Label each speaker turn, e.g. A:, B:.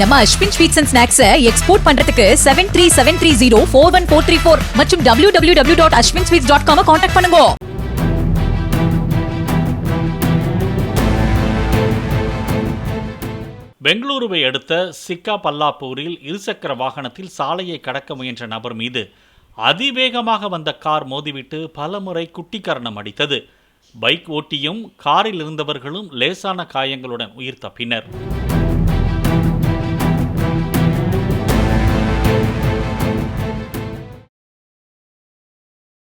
A: நம்ம Ashwin sweets and ஸ்நாக்ஸை export பண்றதுக்கு seven three seven three zero four one four three four மற்றும் W W W dot Ashwin sweets dot com contact பண்ணுங்க.
B: பெங்களூருவை அடுத்த சிக்கா பல்லாப்பூரில் இருசக்கர வாகனத்தில் சாலையை கடக்க முயன்ற நபர் மீது அதிவேகமாக வந்த கார் மோதிவிட்டு பலமுறை குட்டிக்கரணம் அடித்தது. பைக் ஓட்டியும் காரில் இருந்தவர்களும் லேசான காயங்களுடன் உயிர் தப்பினர்.